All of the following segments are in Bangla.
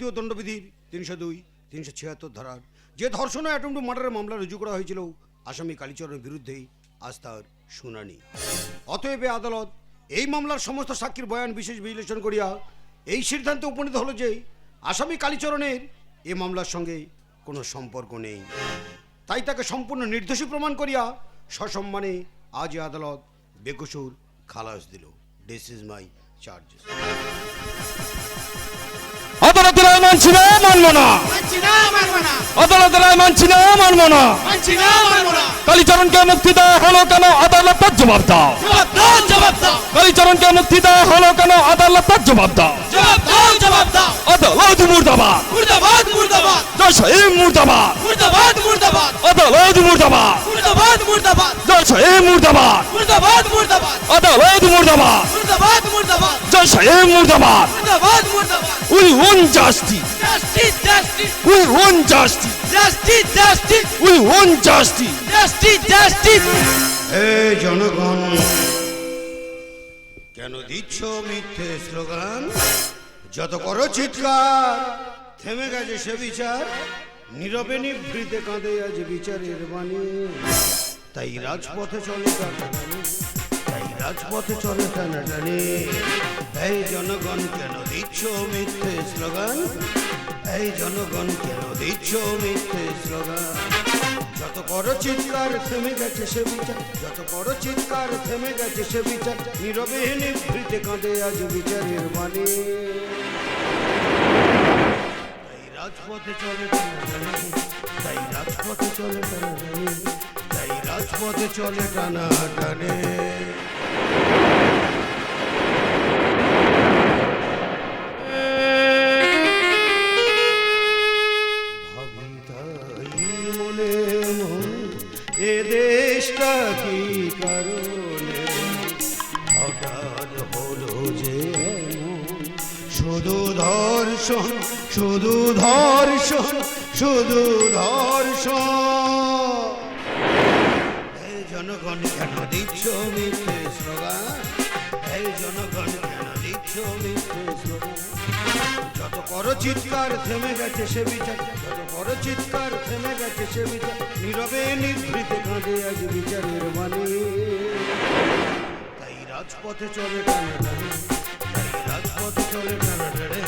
ভারতীয় দণ্ডবিধির তিনশো দুই, তিনশো ছিয়াত্তর ধারার যে ধর্ষণ ও অ্যাটম মার্ডারের মামলা রুজু করা হয়েছিল আসামি কালীচরণের বিরুদ্ধেই আজ তার শুনানি। অতএব আদালত এই মামলার সমস্ত সাক্ষীর বয়ান বিশেষ বিশ্লেষণ করিয়া এই সিদ্ধান্তে উপনীত হলো যে আসামি কালীচরণের এ মামলার সঙ্গে কোনো সম্পর্ক নেই। তাই তাকে সম্পূর্ণ নির্দোষী প্রমাণ করিয়া সসম্মানে আজ আদালত বেকসুর খালাস দিল। দিস ইজ মাই চার্জেস মানছি না মানবো না। মানছি না মানবো না। আদালতের রায় মানছি না মানবো না। মানছি না মানবো না। কালীচরণকে মুক্তি দেওয়া হলো কেন আদালতের জবাব দাও। কালীচরণকে মুক্তি দেওয়া হলো কেন আদালতের জবাব দাও। আদালত মুর্দাবাদ। মুর্দাবাদ মুর্দাবাদ। জয় সাহেব মুর্দাবাদ। মুর্দাবাদ মুর্দাবাদ। আদালত মুর্দাবাদ। মুর্দাবাদ মুর্দাবাদ। জয় সাহেব মুর্দাবাদ। মুর্দাবাদ মুর্দাবাদ। আদালত মুর্দাবাদ। মুর্দাবাদ মুর্দাবাদ। জয় সাহেব মুর্দাবাদ। মুর্দাবাদ মুর্দাবাদ। We want justice justice justice we want justice justice justice we want justice justice justice হে জনগণ, কেন দিচ্ছ মিথ্যে স্লোগান? যত করো চিৎকার, থেমে গেছে সে বিচার। নীরবে নিভৃতে কাঁদে আজ বিচারের বাণী। তাই রাজপথে চলে টানাটানি তাই রাজপথে চলে টানাটানি এই জনগণ, কেন দিচ্ছ মিথ্যে স্লোগান? এই জনগণ, কেন দিচ্ছ মিথ্যে স্লোগান? যত বড় চিৎকার থেমে গেছে সে বিচার, যত বড় চিৎকার থেমে গেছে সে বিচার, নীরবে নিভৃতে কাঁদে আজ বিচারের বাণী। তাই রাজপথে চলে তাই রাজপথে চলে টানাটানি তাই রাজপথে চলে টানাটানি ভাবি এ দেশটা কি কারণে? হঠাৎ হলো যে? শুধু ধর্ষণ শুধু ধর্ষণ শুধু ধর্ষণ। এই জনগণ কেন দিচ্ছ মিথ্যে স্লোগান এই জনগণ কেন দিচ্ছ মিথ্যে স্লোগান যত বড় চিৎকার থেমে গেছে সে বিচার, যত বড় চিৎকার থেমে গেছে সে বিচার, নীরবে নিভৃতে কাঁদে আজ বিচারের মানে তাই রাজপথে চলে টানা টানে, তাই রাজপথে চলে টানা টানে,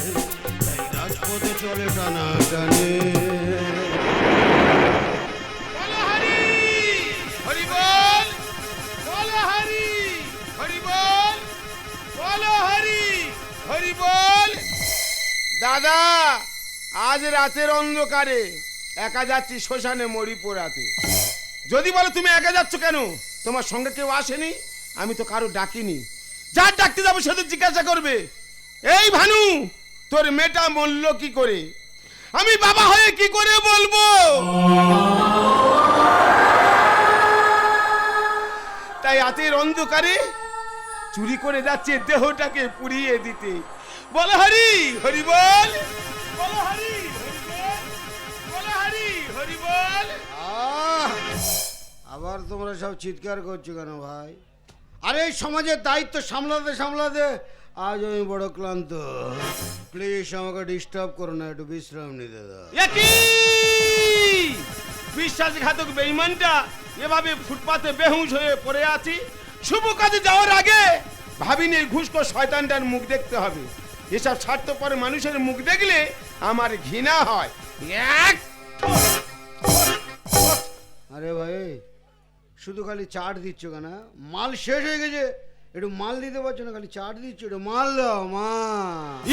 তাই রাজপথে চলে টানা টানে। দাদা আজ রাতের অন্ধকারে একা যাচ্ছি শ্মশানে মরি পোড়াতে। যদি বলো তুমি একা যাচ্ছ কেন? তোমার সঙ্গে কেউ আসেনি? আমি তো কারও ডাকিনি। যার ডাকতে যাব সে তো জিজ্ঞাসা করবে। এই ভানু, তোর মেয়েটা মরল কি করে? আমি বাবা হয়ে কি করে বলব? তাই রাতের অন্ধকারে চুরি করে যাচ্ছে দেহটাকে পুড়িয়ে দিতে। বল হরি হরি বল। বল হরি হরি বল। বল হরি হরি বল। আহ! আবার তোমরা সব চিৎকার করছ কেন ভাই? আরে এই সমাজের দায়িত্ব সামলাতে সামলাতে আজ আমি বড় ক্লান্ত। প্লিজ আমাকে ডিস্টার্ব করো না একটু বিশ্রাম নিতে দাও। বিশ্বাসঘাতক বেইমানটা এভাবে ফুটপাতে বেহুশ হয়ে পড়ে আছি। শুভ কাজে যাওয়ার আগে ভাবিনি ঘুষখোর শয়তানটার মুখ দেখতে হবে। এসব স্বার্থপর মানুষের মুখ দেখলে আমার ঘৃণা হয়। এক। আরে ভাই শুধু খালি চাট দিচ্ছ কেন? মাল শেষ হয়ে গেছে। একটু মাল দিতে পারছ না খালি চাট দিচ্ছ? একটু মাল দাও মা।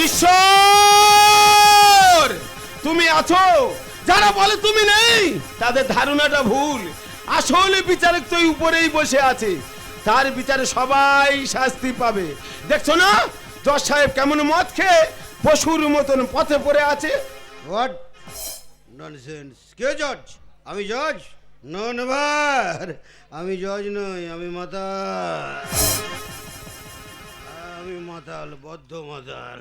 ঈশ্বর! তুমি আছো? যারা বলে তুমি নেই তাদের ধারণাটা ভুল। আসলে বিচারক তো উপরেই বসে আছে। তার বিচারে সবাই শাস্তি পাবে। দেখছ না? জজ সাহেব কেমন মদ খেয়ে পশুর মতন পথে পড়ে আছে? হোয়াট ননসেন্স কে জজ? আমি জজ? নো নেভার আমি জজ নই আমি মাতা আমি মাতাল বদ্ধ মাতাল।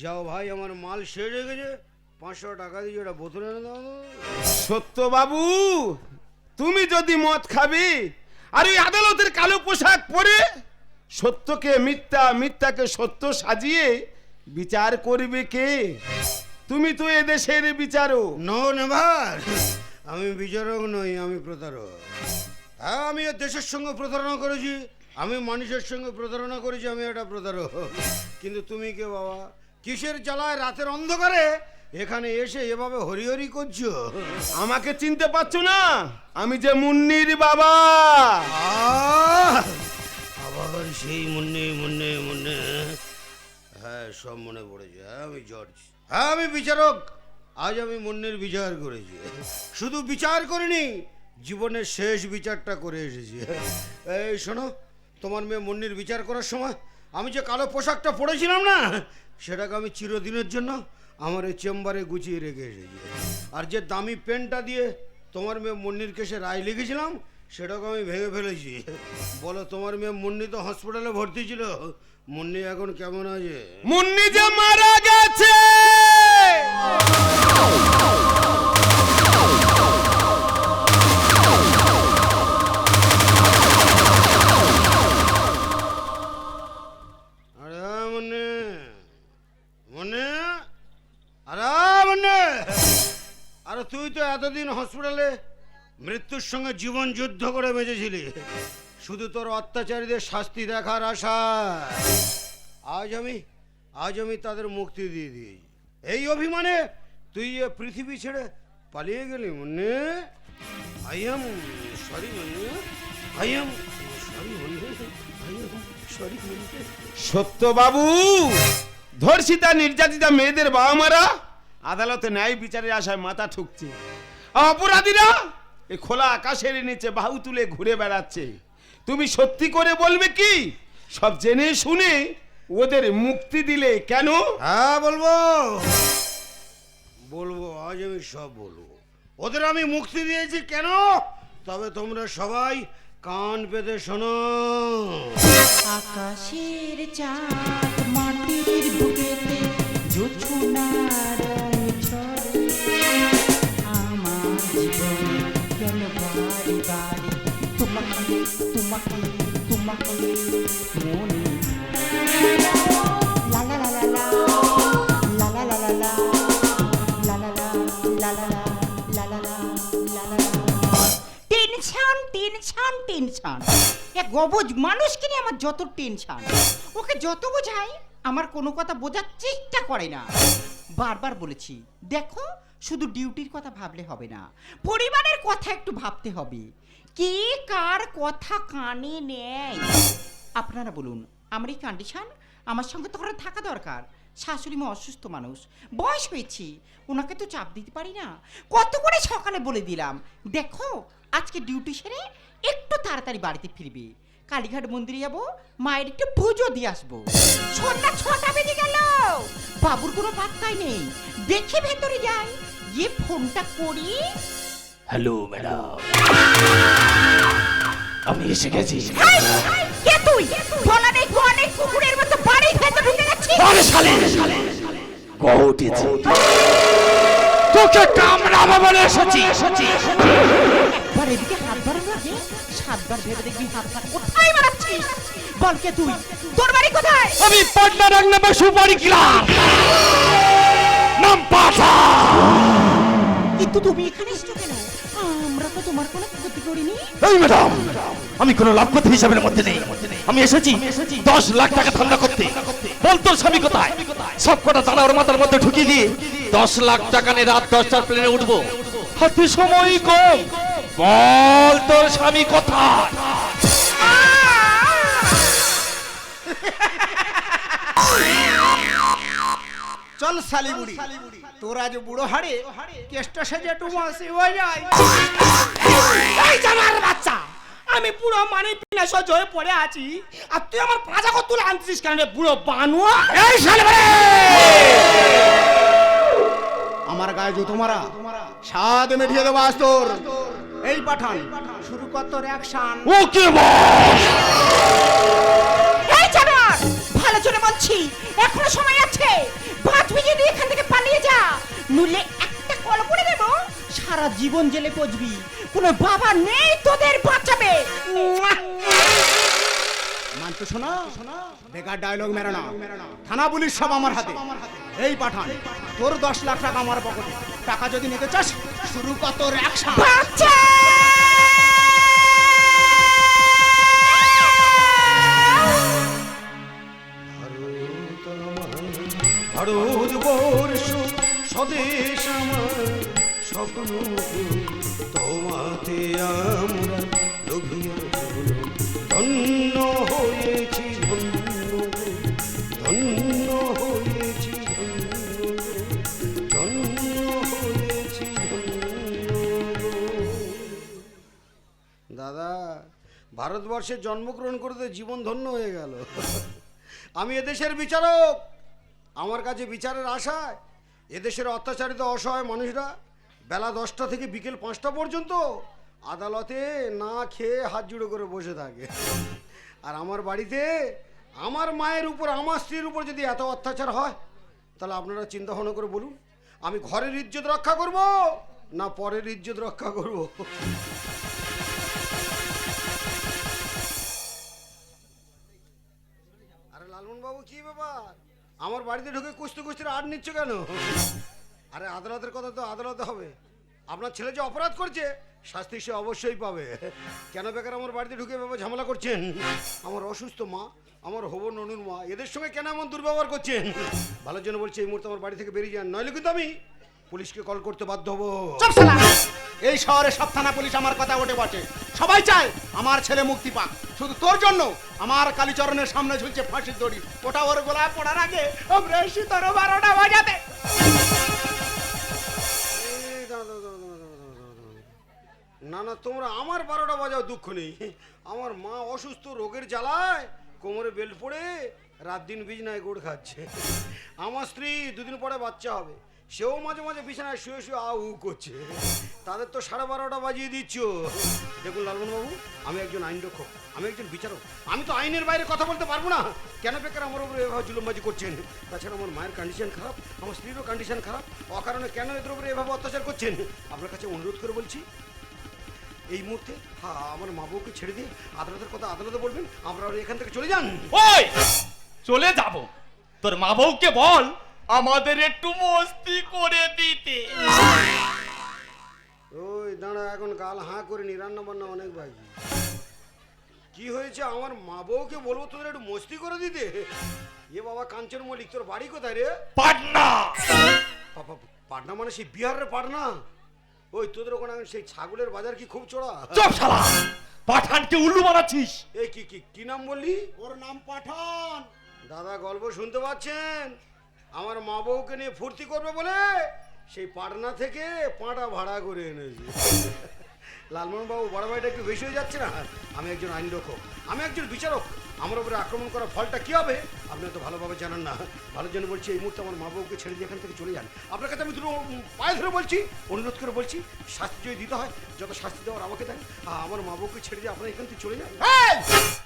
যাও ভাই আমার মাল শেষ হয়ে গেছে। পাঁচশো টাকা দিয়ে ওটা বোতলে এনে দাও। সত্য বাবু তুমি যদি মদ খাবে আর ওই আদালতের কালো পোশাক পরে সত্যকে মিথ্যা মিথ্যাকে সত্য সাজিয়ে বিচার করবে কে? তুমি তো এদেশের বিচারক। No never. আমি বিচারক নই আমি প্রতারক। হ্যাঁ আমি দেশের সঙ্গে প্রতারণা করেছি। আমি মানুষের সঙ্গে প্রতারণা করেছি আমি একটা প্রতারক। কিন্তু তুমি কে বাবা? কিসের জ্বালায় রাতের অন্ধকারে এখানে এসে এভাবে হরিহরি করছ? আমাকে চিনতে পারছ না? আমি যে মুন্নির বাবা। আহ! সেই মুন্নে মুন্নে মনে হ্যাঁ সব মনে পড়েছে। হ্যাঁ আমি জর্জ হ্যাঁ আমি বিচারক। আজ আমি মুন্নের বিচার করেছি। শুধু বিচার করিনি, জীবনের শেষ বিচারটা করে এসেছি। এই, শোনো, তোমার মেয়ে মুন্নির বিচার করার সময় আমি যে কালো পোশাকটা পরেছিলাম না, সেটাকে আমি চিরদিনের জন্য আমার এই চেম্বারে গুছিয়ে রেখে এসেছি। আর যে দামি পেনটা দিয়ে তোমার মেয়ে মুন্নির কেসে রায় লিখেছিলাম সেটাকে আমি ভেঙে ফেলেছি। বলো তোমার মেয়ে মুন্নি তো হসপিটালে ভর্তি ছিল। মুন্নি এখন কেমন আছে? মুন্নি যে মারা গেছে! তুই তো এতদিন হসপিটালে মৃত্যুর সঙ্গে জীবন যুদ্ধ করে বেঁচেছিলি। শুধু তোর অত্যাচারীদের শাস্তি দেখার আশা। আজ আমি আজ আমি তাদের মুক্তি দিয়ে দিয়েছি। এই অভিমানে তুই এ পৃথিবী ছেড়ে পালিয়ে গেলি Munni. I am sorry Munni. I am sorry am sorry Munni. সত্য বাবু ধর্ষিতা, নির্যাতিতা মেয়েদের বাবা মারা আদালতে ন্যায় বিচারের আশায় মাথা ঠুকছে। অপরাধীরা এই খোলা আকাশের নিচে বাহু তুলে ঘুরে বেড়াচ্ছে। তুমি সত্যি করে বলবে কি? সব জেনে শুনে ওদের মুক্তি দিলে কেন? হ্যাঁ বলব। বলব আজ আমি সব বলব। ওদের আমি মুক্তি দিয়েছি কেন? তবে তোমরা সবাই কান পেতে শোনো। আকাশের চাঁদ মাটির বুকেতে জোছনার তোমাকে টেনশন টেনশন টেনশন। এক গবজ মানুষকে নিয়ে আমার যত টেনশন? ওকে যত বোঝাই, আমার কোনো কথা বোঝার চেষ্টা করে না। বারবার বলেছি, দেখো শুধু ডিউটির কথা ভাবলে হবে না, পরিবারের কথা একটু ভাবতে হবে। কে কার কথা কানে নেয়? আপনারা বলুন, আমার এই কন্ডিশন আমার সঙ্গে তো ওরা থাকা দরকার। শাশুড়ি মা অসুস্থ মানুষ। বয়স হয়েছি, ওনাকে তো চাপ দিতে পারি না। কত করে সকালে বলে দিলাম, দেখো, আজকে ডিউটি সেরে একটু তাড়াতাড়ি বাড়িতে ফিরবে। কালীঘাট মন্দিরে যাব, মায়ের একটু পুজো দিয়ে আসব। সন্ধ্যা ছটা বেজে গেল, বাবুর কোনো পাত্তাই নেই। দেখে ভেতরে যাই। গিয়ে ফোনটা করি হ্যালো ম্যাডাম আমি এসে গেছি। কে তুই? বলা নেই নেই কুকুরের মতো বাড়ির ভেতর ঢুকে গেছিস আরে শালে! গহ উঠেছে। তোকে কামড়াবো বলে এসেছি। একবার এদিকে হাত বাড়ানো আগে সাতবার ভেবে দেখবি হাতটা কোথায় বাড়াচ্ছিস বল কে তুই? তোর বাড়ি কোথায়? আমি পাটনা রাংনামে সুপারি কিলাম নাম পাশা কিন্তু তুমি এখানে এসছো কেন? আমরা তো তোমার কোনো ক্ষতি করিনি। এই ম্যাডাম আমি কোনো লাভ করতে হিসাবের মধ্যে নেই। আমি এসেছি দশ লাখ টাকা ধান্দা করতে। বল তোর স্বামী কোথায়? সব কটা দানা ওর মাথার মধ্যে ঢুকিয়ে দিয়ে দশ লাখ টাকা নিয়ে রাত দশটার প্লেনে উঠবো। হাতে সময় কম। বল তোর স্বামী কোথায়? চল শালিগুড়ি। তোরা যে বুড়ো হাড়ে কেষ্ট সেজে টু মাসি হয়ে যায়। এই জানার বাচ্চা আমি পুরো মানে পিনা সহ্য হয়ে পড়ে আছি। আর তুই আমার পাঁচা কত তুলে আনছিস কেন রে বুড়ো বানুয়া? এই শালি আমার গায়ে জুতো মারা। স্বাদ মিটিয়ে দেবো আজ তোর। এই পাঠান। শুরু কর তোর অ্যাকশন। ওকে বস এই জানোয়ার ভালো জন্য বলছি। এখনও সময় আছে। বাঁচবি যদি এখান থেকে পালিয়ে যা। নইলে একটা কল করে দেবো সারা জীবন জেলে পচবি। কোনো বাবা নেই তোদের বাঁচাবে! মানতো শোনা বেকার ডায়লগ মেরো না। থানা পুলিশ সব আমার হাতে। এই পাঠান তোর দশ লাখ টাকা আমার পকেটে। টাকা যদি নিতে চাস শুরু কত তোর ভারত বর্ষ, স্বদেশ আমার, স্বপ্ন তোমাতে আমরা ধন্য হয়েছি ধন্য ধন্য হয়েছি ধন্য হয়েছি দাদা, ভারতবর্ষে জন্মগ্রহণ করতে জীবন ধন্য হয়ে গেল। আমি এদেশের বিচারক। আমার কাছে বিচারের আশায়, এদেশের অত্যাচারিত অসহায় মানুষরা বেলা দশটা থেকে বিকেল পাঁচটা পর্যন্ত আদালতে না খেয়ে হাত জুড়ে করে বসে থাকে। আর আমার বাড়িতে আমার মায়ের উপর, আমার স্ত্রীর উপর যদি এত অত্যাচার হয়, তাহলে আপনারা চিন্তা ভাবনা করে বলুন, আমি ঘরের ইজ্জত রক্ষা করব না পরের ইজ্জত রক্ষা করব? আরে লালমন বাবু কি ব্যাপার? আমার বাড়িতে ঢুকে কুস্তি কুস্তির আট নিচ্ছ কেন? আরে আদালতের কথা তো আদালতে হবে। আপনার ছেলে যে অপরাধ করছে, শাস্তি সে অবশ্যই পাবে। কেন বেকার আমার বাড়িতে ঢুকে ব্যাপার ঝামেলা করছেন? আমার অসুস্থ মা, আমার হব ননুর মা, এদের সঙ্গে কেন এমন দুর্ব্যবহার করছেন? ভালোর জন্য বলছি, এই মুহূর্তে আমার বাড়ি থেকে বেরিয়ে যান। নইলে কিন্তু আমি পুলিশকে কল করতে বাধ্য হব! এই শহরে সব থানা পুলিশ আমার কথা ওঠে বসে সবাই চায় আমার ছেলে মুক্তি পাক। শুধু তোর জন্য আমার কালীচরণের সামনে ঝুলছে ফাঁসির দড়ি। ওটা ওর গোলা পড়ার আগে আমরা এসে তোর বারোটা বাজাতে। না না, তোমরা আমার বারোটা বাজাও দুঃখ নেই। আমার মা অসুস্থ, রোগের জ্বালায় কোমরে বেল্ট পড়ে রাত দিন বিছনায় গোড় খাচ্ছে। আমার স্ত্রী দুদিন পরে বাচ্চা হবে। সেও মাঝে মাঝে বিছানায় শুয়ে শুয়ে আউ করছে। তাদের তো সাড়ে বারোটা বাজিয়ে দিচ্ছ। দেখুন লালমনবাবু আমি একজন আইন রক্ষক আমি একজন বিচারক। আমি তো আইনের বাইরে কথা বলতে পারব না। কেন বেকার আমার উপরে এভাবে জুলুমবাজি করছেন? তাছাড়া আমার মায়ের কন্ডিশন খারাপ, আমার স্ত্রীরও কন্ডিশন খারাপ। অকারণে কেন এদের উপরে এভাবে অত্যাচার করছেন? আপনার কাছে অনুরোধ করে বলছি, এই মুহূর্তে হ্যাঁ আমার মা বউকে ছেড়ে দিয়ে আদালতের কথা আদালতে বলবেন আমরা এখান থেকে চলে যান। ওই! চলে যাব। তোর মা বউকে বল আমাদের একটু মস্তি করে দিতে। ওই দাঁড়া এখন গাল হাঁ করে নি রান্না বান্না অনেক বাকি কি হয়েছে? আমার মা বউকে বলব তোদের একটু মস্তি করে দিতে? এ বাবা কাঞ্চন মল্লিক তোর বাড়ি কোথায় রে? পাটনা! বাবা পাটনা মানে সেই বিহারের পাটনা? ওই তোদের ওখানে এখন সেই ছাগলের বাজার কি খুব চড়া? চপ শালা! পাঠানকে উল্লু বানাচ্ছিস! এই কি কি কি নাম বললি? ওর নাম পাঠান। দাদা গল্প শুনতে পাচ্ছেন? আমার মা বউকে নিয়ে ফুর্তি করবে বলে সেই পাটনা থেকে পাঁটা ভাড়া করে এনেছি। লালমোহন বাবু বড় ভাইটা একটু বেশি হয়ে যাচ্ছে না? আমি একজন আইন রক্ষক আমি একজন বিচারক। আমার উপরে আক্রমণ করার ফলটা কী হবে? আপনি তো ভালোভাবে জানেন না। ভালো জন্য বলছি এই মুহূর্তে আমার মা বাবুকে ছেড়ে দিয়ে এখান থেকে চলে যান। আপনার কাছে আমি দুটো পায়ে ধরে বলছি অনুরোধ করে বলছি শাস্তি যদি দিতে হয় যত শাস্তি দেওয়ার আমাকে দেন আর আমার মা বাবুকে ছেড়ে দিয়ে আপনারা এখান থেকে চলে যান।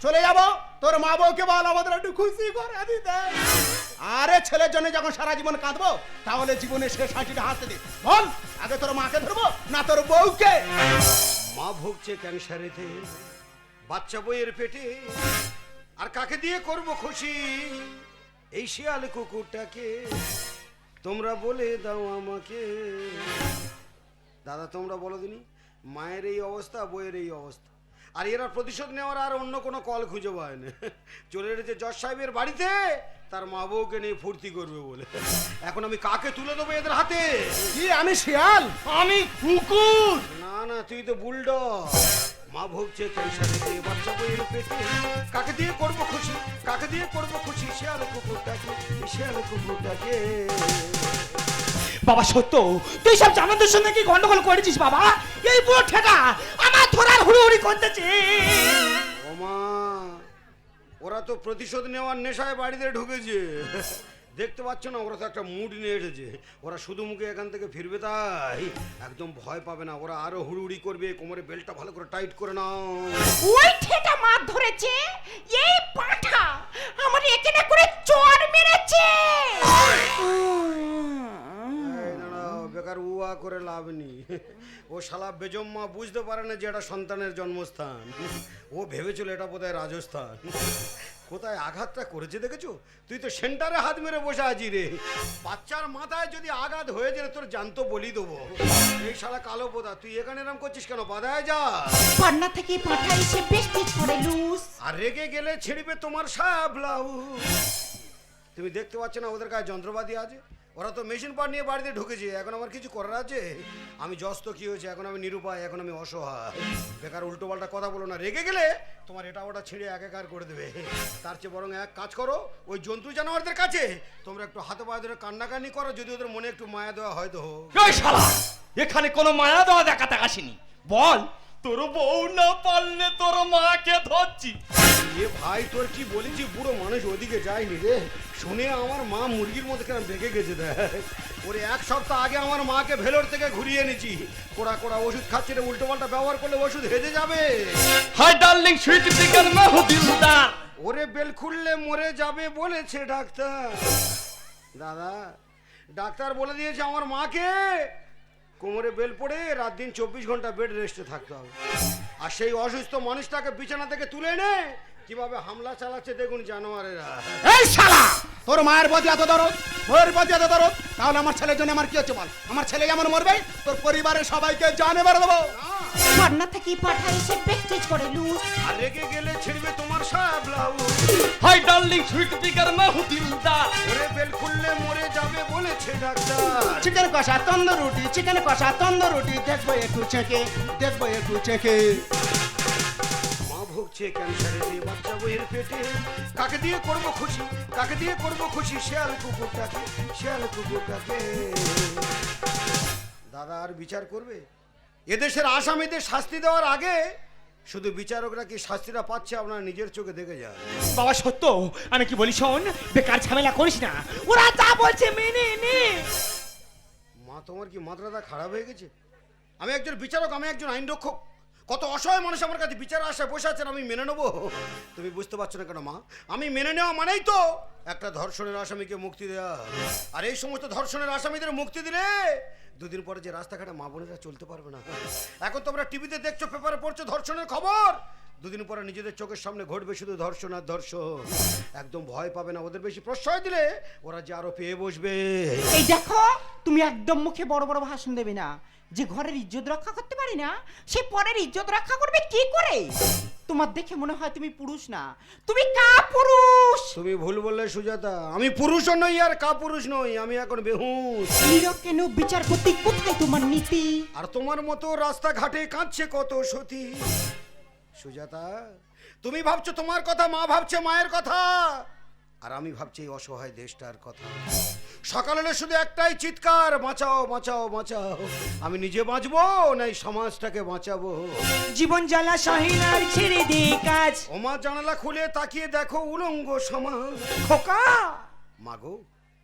চলে যাব? তোর মা বউকে বল আমাদের একটু খুশি করে দিতে। আরে ছেলের জন্য যখন সারা জীবন কাঁদবো তাহলে জীবনে শেষ হাসিটা হাসতে দে। বল আগে তোর মাকে ধরবো না তোর বউকে? মা ভুগছে ক্যান্সারেতে বাচ্চা বইয়ের পেটে আর কাকে দিয়ে করব খুশি? এই শিয়াল কুকুরটাকে তোমরা বলে দাও আমাকে। দাদা তোমরা বলো দিনি মায়ের এই অবস্থা বইয়ের এই অবস্থা। আর এরা প্রতিশোধ নেওয়ার আর অন্য কোনো কল খুঁজে পায় না। চলে এসেছে জজ সাহেবের বাড়িতে তার মা বউকে নিয়ে ফুর্তি করবে বলে। এখন আমি কাকে তুলে দেবো এদের হাতে? কি আমি শিয়াল? আমি কুকুর? না না তুই তো বুলডগ। মা ভুগছে ক্যান্সারেতে বাচ্চা বইয়ের পেটে কাকে দিয়ে করব খুশি? কাকে দিয়ে করব খুশি? শেয়াল কুকুরটাকে শেয়াল কুকুরটাকে। বাবা, সত্য। তুই সব জামানদের সঙ্গে কি গন্ডগোল করেছিস বাবা? এই পুরো ঠেকা, আমার ধরার হুড়ুহুড়ি করতেছে। ও মা, ওরা তো প্রতিশোধ নেওয়ার নেশায় বাড়িতে ঢুকেছে। দেখতে পাচ্ছ না ওরা তো একটা মুড নিয়ে এসেছে। ওরা শুধু মুখে এখান থেকে ফিরবে তাই। একদম ভয় পাবে না ওরা আরও হুড়ুড়ি করবে কোমরে বেল্টটা ভালো করে টাইট করে নাও। ওই ঠেটা মাছ ধরেছে এই পাঠা আমার এখানে করে চর মেরেছে। বেকার উয়া করে লাভ নেই। ও শালা বেজম্মা বুঝতে পারে না যে এটা সন্তানের জন্মস্থান। ও ভেবেছিল এটা বোধহয় রাজস্থান। কোথায় আঘাতটা করেছে দেখেছ? তুই তো সেন্টারে হাত মেরে বসে আছি রে। বাচ্চার মাথায় যদি আঘাত হয়ে যায় তোর জানতো বলি দেবো। এই শালা কালো পোদা তুই এখানে এরম করছিস কেন? বাধায় যা। পান্না থেকে পাঠা এসে বেশ টিচ করে লুস। আর রেগে গেলে ছিড়বে তোমার সায়া ব্লাউজ। তুমি দেখতে পাচ্ছ না ওদের গায়ে যন্ত্রপাতি আছে? ওরা তো মেশিন পার নিয়ে বাড়িতে ঢুকেছে, এখন আমার কিছু করার আছে? আমি জস্ত কি হয়েছে, এখন আমি নিরুপায়, এখন আমি অসহায়। বেকার উল্টো পাল্টা কথা বলো না, রেগে গেলে তোমার এটা ওটা ছিঁড়ে একাকার করে দেবে। তার চেয়ে বরং এক কাজ করো, ওই জন্তু জানোয়ারদের কাছে তোমরা একটু হাতে পায়ে ধরে কান্নাকানি করো, যদি ওদের মনে একটু মায়া দেওয়া হয়তো এখানে কোনো মায়া দেওয়া দেখাতে আসেনি। বল তোর বউ না পারলে তোর মাকে ধরছি। এ ভাই তোর কি বলেছি? বুড়ো মানুষ ওদিকে যায়নি রে। শুনে আমার মা মুরগির মধ্যে কেন বেঁকে গেছে দেখ। ওরে এক সপ্তাহ আগে আমার মাকে ভেলোর থেকে ঘুরিয়ে এনেছি। কোড়া কোড়া ওষুধ খাচ্ছে রে উল্টো পাল্টা ব্যবহার করলে ওষুধ হেজে যাবে। হাই ডার্লিং সুইট পিকার মে হু দিলদার। ওরে বেল খুললে মরে যাবে বলেছে ডাক্তার। দাদা ডাক্তার বলে দিয়েছে আমার মাকে কোমরে বেল পড়ে রাত দিন চব্বিশ ঘণ্টা বেড রেস্টে থাকতে হবে। আর সেই অসুস্থ মানুষটাকে বিছানা থেকে তুলে এনে কীভাবে হামলা চালাচ্ছে দেখুন জানোয়ারেরা। এই শালা! তোর মায়ের প্রতি এত দরদ তোর প্রতি এত দরদ তাহলে আমার ছেলের জন্য আমার কি হচ্ছে বল? আমার ছেলে যেমন মরবে তোর পরিবারের সবাইকে জানে বেড়ে দেবো। পান্না থেকে পাঠা এসে করে লুস আর রেগে গেলে ছিড়বে তোমার blouse hi darling sweet picker ওরে বেল খুললে মরে যাবে বলেছে ডাক্তার। চিকেন কষা তন্দুর রুটি চিকেন কষা তন্দুর রুটি দেখব একটু চেকে দেখব একটু চেকে মা ভুগছে ক্যান্সারে দিয়ে বাচ্চা বইয়ের পেটে। কাকে দিয়ে করব খুশি? কাকে দিয়ে করব খুশি? শেয়াল কুকুরটাকে শেয়াল কুকুরটাকে। দাদা আর বিচার করবে? এদেশের আসামিদের শাস্তি দেওয়ার আগে শুধু বিচারকরা কি শাস্তিটা পাচ্ছে আপনারা নিজের চোখে দেখে যান। বাবা সত্য। আমি কি বলি শোন বেকার ঝামেলা করিস না। ওরা তা বলছে মেনে নে। মা তোমার কি মাত্রাটা খারাপ হয়ে গেছে? আমি একজন বিচারক আমি একজন আইন রক্ষক কত অসহায় মানুষ আমার কাছে বিচার আশায় বসে আছেন, আমি মেনে নেব? তুমি বুঝতে পারছ না কেন, মা? আমি মেনে নেওয়া মানেই তো একটা ধর্ষণের আসামিকে মুক্তি দেওয়া আর এই সমস্ত ধর্ষণের আসামিদের মুক্তি দিলে দুদিন পরে যে রাস্তাঘাটে মা বোনেরা চলতে পারবে না। এখন তোমরা টিভিতে দেখছ, পেপারে পড়ছো ধর্ষণের খবর? দুদিন পরে নিজেদের চোখের সামনে ঘটবে শুধু ধর্ষণ আর ধর্ষণ। একদম ভয় পাবে না, ওদের বেশি প্রশ্রয় দিলে ওরা যে আরও পেয়ে বসবে। এই দেখো, তুমি একদম মুখে বড় বড় ভাষণ দেবে না। যে ঘরের ইজ্জত রক্ষা করতে পারি না সে পরের ইজ্জত রক্ষা করবে কি করে? তোমার দেখে মনে হয় তুমি পুরুষ না। তুমি কা পুরুষ তুমি ভুল বললে সুজাতা। আমি পুরুষও নই আর কা পুরুষ নই আমি এখন বেহুশ। কেন? বিচার করতে কোথায় তোমার নীতি? আর তোমার মতো রাস্তাঘাটে কাঁদছে কত সতী। সুজাতা তুমি ভাবছ তোমার কথা মা ভাবছে মায়ের কথা। আর আমি ভাবছি এই অসহায় দেশটার কথা। সকাল হলে শুধু একটাই চিৎকার বাঁচাও বাঁচাও বাঁচাও। আমি নিজে বাঁচবো না এই সমাজটাকে বাঁচাবো? জীবন জ্বালা সহিনার ছেড়ে দে কাজ। ওমা জানালা খুলে তাকিয়ে দেখো উলঙ্গ সমাজ। খোকা! মাগো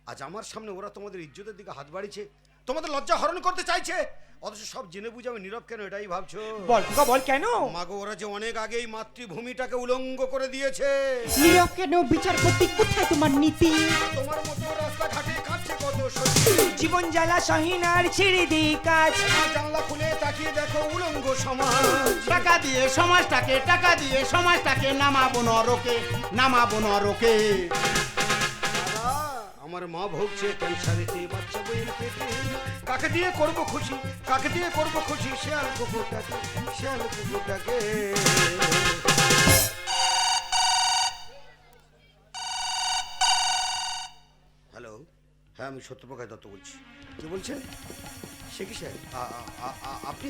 আজ আমার সামনে ওরা তোমাদের ইজ্জতের দিকে হাত বাড়িয়েছে। তোমাদের লজ্জা হরণ করতে চাইছে? অথচ সব জেনে বুঝে আমি নীরব কেন এটাই ভাবছ? বল খোকা বল কেন? মাগো ওরা যে অনেক আগেই মাতৃভূমিটাকে উলঙ্গ করে দিয়েছে। নীরব কেন? বিচার করতে কোথায় তোমার নীতি? তোমার মতো রাস্তাঘাটে কাটছে কত জীবন জ্বালা সহিনার ছেড়ে দে কাজ। জানলা খুলে তাকিয়ে দেখো উলঙ্গ সমাজ। টাকা দিয়ে সমাজটাকে টাকা দিয়ে সমাজটাকে নামাবো নরকে নামাবো নরকে। আমার মা ভুগছে ক্যান্সারেতে বাচ্চা বইয়ের পেটে। কাকে দিয়ে করব খুশি? কাকে দিয়ে করব খুশি? শেয়াল কুকুরটাকে শেয়াল কুকুরটাকে। হ্যালো? হ্যাঁ আমি সত্যপ্রকাশ দত্ত বলছি। কি বলছেন সে কি স্যার? আপনি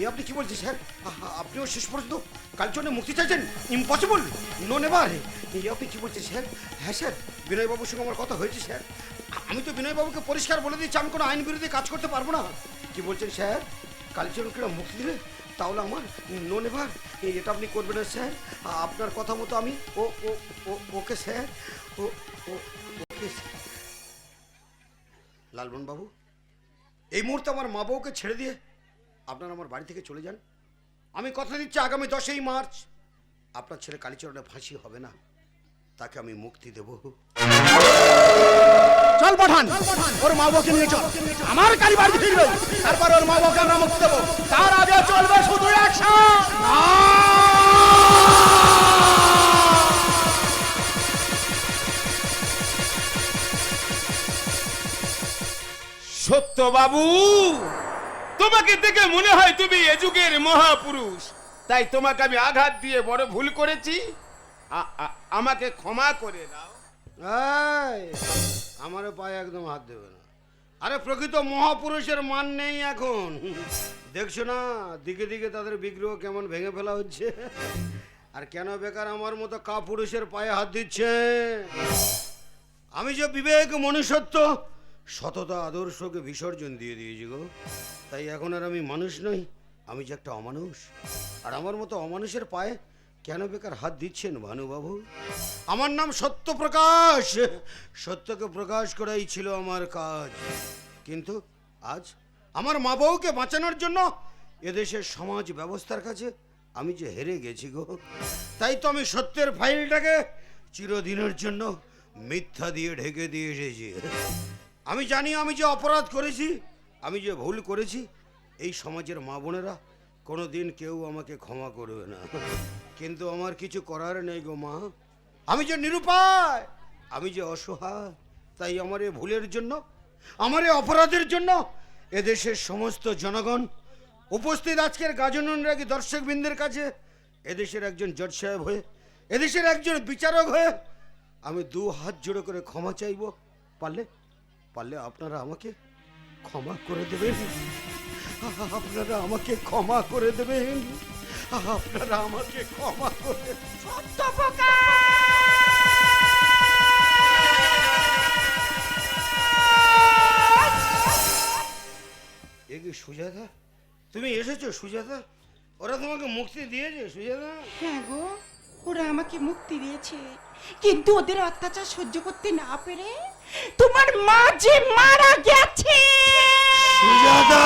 এ আপনি কি বলছেন স্যার? আপনিও শেষ পর্যন্ত কাল জন্য মুক্তি চাইছেন? ইম্পসিবল নো নেভার এই আপনি কি বলছেন স্যার? হ্যাঁ স্যার, বিনয়বাবুর সঙ্গে আমার কথা হয়েছে স্যার। আমি তো বিনয়বাবুকে পরিষ্কার বলে দিচ্ছি আমি কোনো আইন বিরোধী কাজ করতে পারব না। কি বলছেন স্যার? কাল জন্য মুক্তি দিলে, তাহলে আমার নো নেভার এটা আপনি করবেন না স্যার। আপনার কথা মতো আমি, ও ও ও, ওকে স্যার, ও ওকে স্যার। লালবন বাবু এই মুহূর্তে আমার মা বউকে ছেড়ে দিয়ে আপনারা আমার বাড়ি থেকে চলে যান। আমি কথা দিচ্ছি আগামী দশই মার্চ। আপনার ছেলে কালীচরণে ফাঁসি হবে না। তাকে আমি মুক্তি দেব। চল পাঠান। ওর মা বাবাকে নিয়ে চল। আমার কালী বাড়ি ফিরবে তারপর ওর মা বাবাকে আমরা মুক্তি দেবো। তার আগে চলবে শুধু অ্যাকশন সত্য বাবু। তোমাকে দেখে মনে হয় তুমি এ যুগের মহাপুরুষ। তাই তোমাকে আমি আঘাত দিয়ে বড় ভুল করেছি। আমাকে ক্ষমা করে দাও। আমারও পায়ে একদম হাত দেবে না। আরে, প্রকৃত মহাপুরুষের মান নেই এখন। দেখছ না, দিকে দিকে তাদের বিগ্রহ কেমন ভেঙে ফেলা হচ্ছে। আর কেন বেকার আমার মতো কাপুরুষের পায়ে হাত দিচ্ছে? আমি যে বিবেক মনুষ্যত্ব সততা আদর্শকে বিসর্জন দিয়ে দিয়েছি গো। তাই এখন আর আমি মানুষ নই, আমি যে একটা অমানুষ। আর আমার মতো অমানুষের পায়ে কেন বেকার হাত দিচ্ছেন ভানুবাবু? আমার নাম সত্যপ্রকাশ। সত্যকে প্রকাশ করাই ছিল আমার কাজ। কিন্তু আজ আমার মা বউকে বাঁচানোর জন্য এদেশের সমাজ ব্যবস্থার কাছে আমি যে হেরে গেছি গো। তাই তো আমি সত্যের ফাইলটাকে চিরদিনের জন্য মিথ্যা দিয়ে ঢেকে দিয়ে এসেছি। আমি জানি আমি যে অপরাধ করেছি, আমি যে ভুল করেছি, এই সমাজের মা বোনেরা কোনো দিন কেউ আমাকে ক্ষমা করবে না। কিন্তু আমার কিছু করার নেই গো মা। আমি যে নিরুপায়, আমি যে অসহায়, তাই আমার এ ভুলের জন্য, আমার এ অপরাধের জন্য এদেশের সমস্ত জনগণ উপস্থিত আজকের গাজনন রাগী দর্শকবৃন্দের কাছে, এদেশের একজন জজ সাহেব হয়ে, এদেশের একজন বিচারক হয়ে আমি দু হাত জোড়ো করে ক্ষমা চাইব। পারলে? পারলে আপনারা আমাকে ক্ষমা করে দেবেন। আপনারা আমাকে ক্ষমা করে দেবেন। আপনারা আমাকে ক্ষমা করে কি সুজাতা? তুমি এসেছ সুজাতা? ওরা তোমাকে মুক্তি দিয়েছে সুজাতা? হ্যাঁ গো। ওরা আমাকে মুক্তি দিয়েছে। কিন্তু ওদের অত্যাচার সহ্য করতে না পেরে তোমার মা যে মারা গেছে। সুজাতা!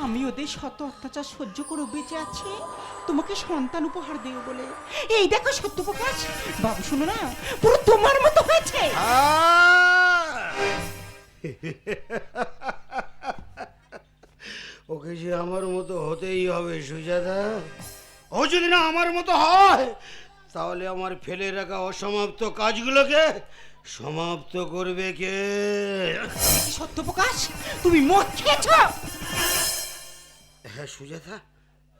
আমি ওদের শত অত্যাচার সহ্য করে বেঁচে আছি। তোমাকে সন্তান উপহার দেবো বলে। এই দেখো সত্যপ্রকাশ বাবু শোনো না পুরো তোমার মতো হয়েছে। ওকে যে আমার মতো হতেই হবে সুজাতা। ও যদি না আমার মতো হয় তাহলে আমার ফেলে রাখা অসমাপ্ত কাজগুলোকে সমাপ্ত করবে কে? সত্যপ্রকাশ তুমি মদ খেয়েছো? হ্যাঁ সুজাতা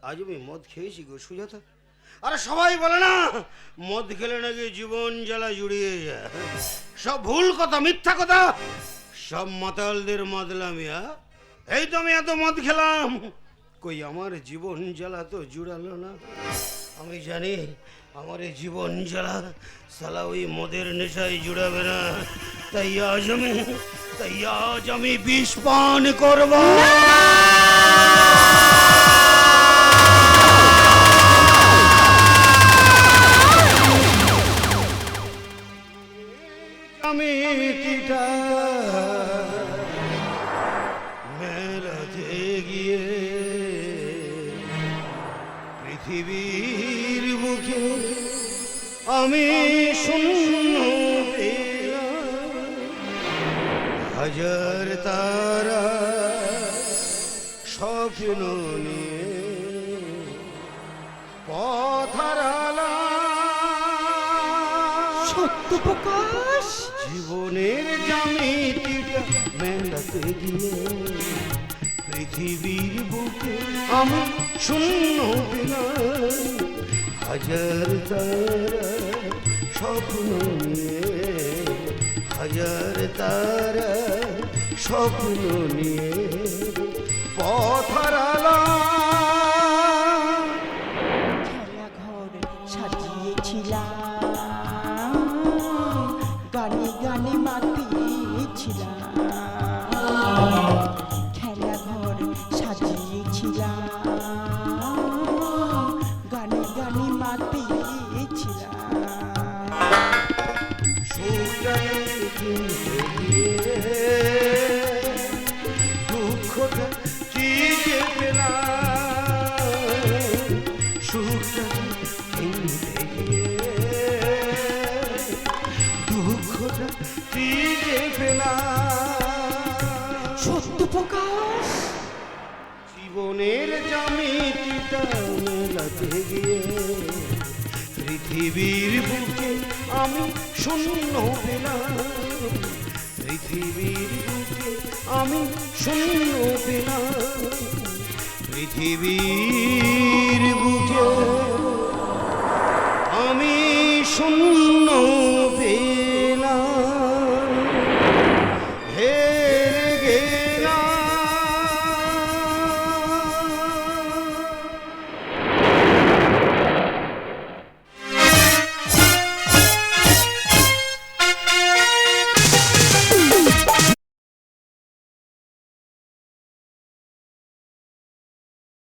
আজ আমি মদ খেয়েছি গো সুজাতা। আরে সবাই বলে না মদ খেলে নাকি জীবন জ্বালা জুড়িয়ে যায়। সব ভুল কথা মিথ্যা কথা। সব মাতালদের মাতলামি হ্যাঁ? এই তো আমি এত মদ খেলাম। কই, আমার জীবন জ্বালা তো জুড়ালো না। আমি জানি আমার এই জীবন জ্বালা সালা ওই মদের নেশায় জুড়াবে না। তাই আজ আমি, তাই আজ আমি বিষ পান করব। আমি শূন্য পেলাম হাজার তারা স্বপ্ন নিয়ে হাজার তারা স্বপ্ন নিয়ে পথারালাম আকাশ জীবনের জামিটিটা মেলাতে গিয়ে পৃথিবীর বুকে আমি শূন্য পেলাম। পৃথিবীর বুকে আমি শূন্য পেলাম। পৃথিবী